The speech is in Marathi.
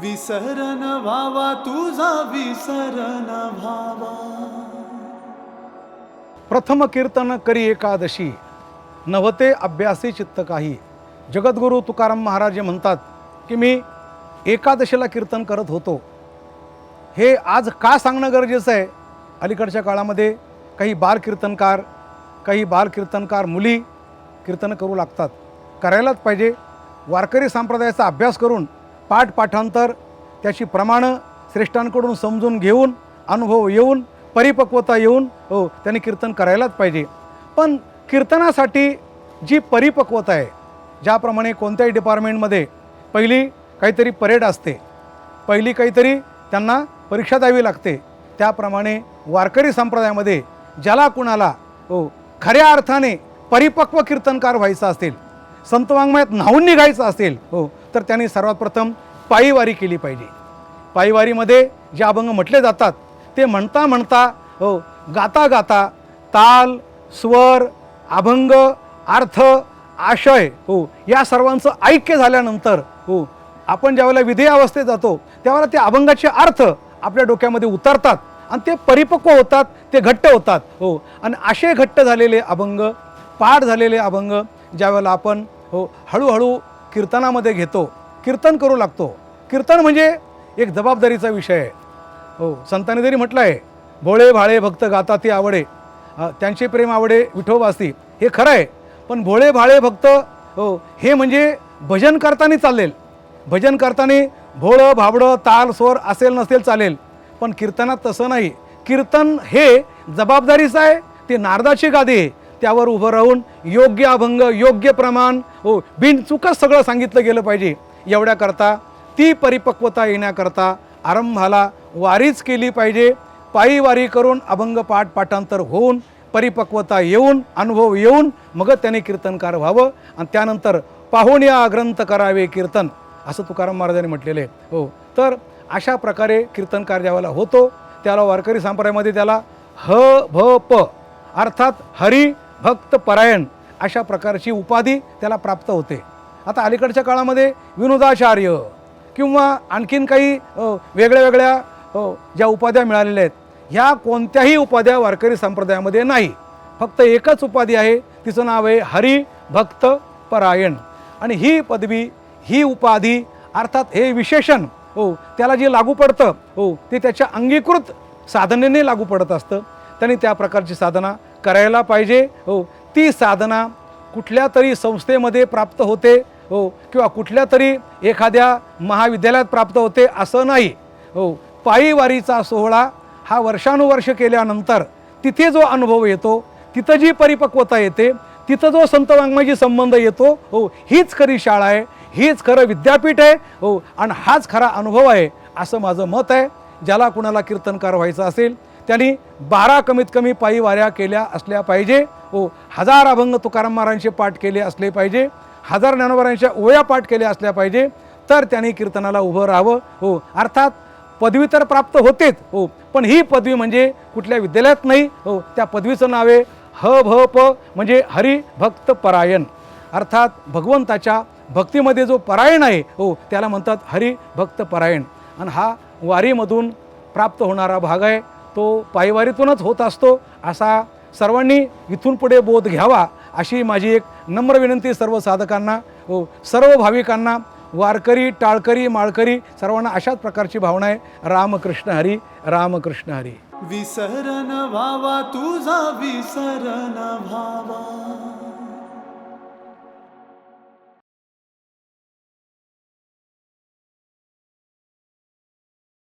विसरण व्हावा तुझा विसरण व्हावा. प्रथम कीर्तन करी एकादशी. नवते अभ्यासी चित्त काही. जगद्गुरू तुकाराम महाराज म्हणतात की मी एकादशीला कीर्तन करत होतो. हे आज का सांगणं गरजेचं आहे? अलीकडच्या काळामध्ये काही बाल कीर्तनकार काही बाल कीर्तनकार मुली कीर्तन करू लागतात. करायलाच पाहिजे. वारकरी संप्रदायाचा अभ्यास करून पाठ पाठांतर त्याची प्रमाणं श्रेष्ठांकडून समजून घेऊन अनुभव येऊन परिपक्वता येऊन हो त्यांनी कीर्तन करायलाच पाहिजे. पण कीर्तनासाठी जी परिपक्वता आहे ज्याप्रमाणे कोणत्याही डिपार्टमेंटमध्ये पहिली काहीतरी परेड असते पहिली काहीतरी त्यांना परीक्षा द्यावी लागते त्याप्रमाणे वारकरी संप्रदायामध्ये ज्याला कुणाला हो खऱ्या अर्थाने परिपक्व कीर्तनकार व्हायचं असेल संतवाङ्मयात न्हावून निघायचं असेल हो तर त्यांनी सर्वात प्रथम पायीवारी केली पाहिजे. पायीवारीमध्ये जे अभंग म्हटले जातात ते म्हणता म्हणता हो गाता गाता ताल स्वर अभंग अर्थ आशय हो या सर्वांचं ऐक्य झाल्यानंतर हो आपण ज्यावेळेला विधेय अवस्थेत जातो त्यावेळेला ते अभंगाचे अर्थ आपल्या डोक्यामध्ये उतरतात आणि ते परिपक्व होतात ते घट्ट होतात हो. आणि असे घट्ट झालेले अभंग पाठ झालेले अभंग ज्यावेळेला आपण हो हळूहळू कीर्तनामध्ये घेतो कीर्तन करू लागतो. कीर्तन म्हणजे एक जबाबदारीचा विषय आहे. हो संतांनी जरी म्हटलं आहे भोळे भाळे भक्त गाता ती आवडे. त्यांचे प्रेम आवडे विठोबासी हे खरं आहे पण भोळे भाळे भक्त हो हे म्हणजे भजन करताना चालेल भजन करताना भोळं भाबडं ताल स्वर असेल नसेल चालेल. पण कीर्तनात तसं नाही. कीर्तन हे जबाबदारीचं आहे ते नारदाची गादी आहे. त्यावर उभं राहून योग्य अभंग योग्य प्रमाण हो बिनचुकच सगळं सांगितलं गेलं पाहिजे. एवढ्याकरता ती परिपक्वता येण्याकरता आरंभाला वारीच केली पाहिजे. पायी वारी करून अभंग पाठ पाठांतर होऊन परिपक्वता येऊन अनुभव येऊन मग त्याने कीर्तनकार व्हावं आणि त्यानंतर पाहून या ग्रंथ करावे कीर्तन असं तुकाराम महाराजांनी म्हटलेलं आहे. हो तर अशा प्रकारे कीर्तनकार ज्यावेळेला होतो त्याला वारकरी संप्रदायामध्ये त्याला ह भ प अर्थात हरी भक्त परायण अशा प्रकारची उपाधी त्याला प्राप्त होते. आता अलीकडच्या काळामध्ये विनोदाचार्य किंवा आणखीन काही वेगळ्या वेगळ्या ज्या उपाध्या मिळालेल्या आहेत ह्या कोणत्याही उपाध्या वारकरी संप्रदायामध्ये नाही. फक्त एकच उपाधी आहे तिचं नाव आहे हरी भक्त परायण. आणि ही पदवी ही उपाधी अर्थात हे विशेषण हो त्याला जे लागू पडतं हो ते त्याच्या अंगीकृत साधनेने लागू पडत असतं. त्यांनी त्या प्रकारची साधना करायला पाहिजे. हो ती साधना कुठल्या तरी संस्थेमध्ये प्राप्त होते हो किंवा कुठल्या तरी एखाद्या महाविद्यालयात प्राप्त होते असं नाही. हो पायीवारीचा सोहळा हा वर्षानुवर्ष केल्यानंतर तिथे जो अनुभव येतो तिथं जी परिपक्वता येते तिथं जो संत वाङ्मयाची संबंध येतो हो हीच खरी शाळा आहे हीच खरं विद्यापीठ आहे हो आणि हाच खरा अनुभव आहे असं माझं मत आहे. ज्याला कुणाला कीर्तनकार व्हायचं असेल त्यांनी बारा कमीत कमी पायी वाऱ्या केल्या असल्या पाहिजे. व हजार अभंग तुकाराम महाराजांचे पाठ केले असले पाहिजे. हजार ज्ञानोबारांच्या ओया पाठ केल्या असल्या पाहिजे. तर त्यांनी कीर्तनाला उभं राहावं. हो अर्थात पदवी तर प्राप्त होतेच. हो पण ही पदवी म्हणजे कुठल्या विद्यालयात नाही. हो त्या पदवीचं नाव आहे ह भ प म्हणजे हरी भक्त परायण. अर्थात भगवंताच्या भक्तीमध्ये जो परायण आहे हो त्याला म्हणतात हरी भक्त परायण. आणि हा वारीमधून प्राप्त होणारा भाग आहे. तो पायवारीतूनच होत असतो असा सर्वांनी इथून पुढे बोध घ्यावा अशी माझी एक नम्र विनंती सर्व साधकांना हो सर्व भाविकांना वारकरी टाळकरी माळकरी सर्वांना अशाच प्रकारची भावना आहे रामकृष्ण हरी रामकृष्ण हरी. विसरण भावा तुझा विसरण भावा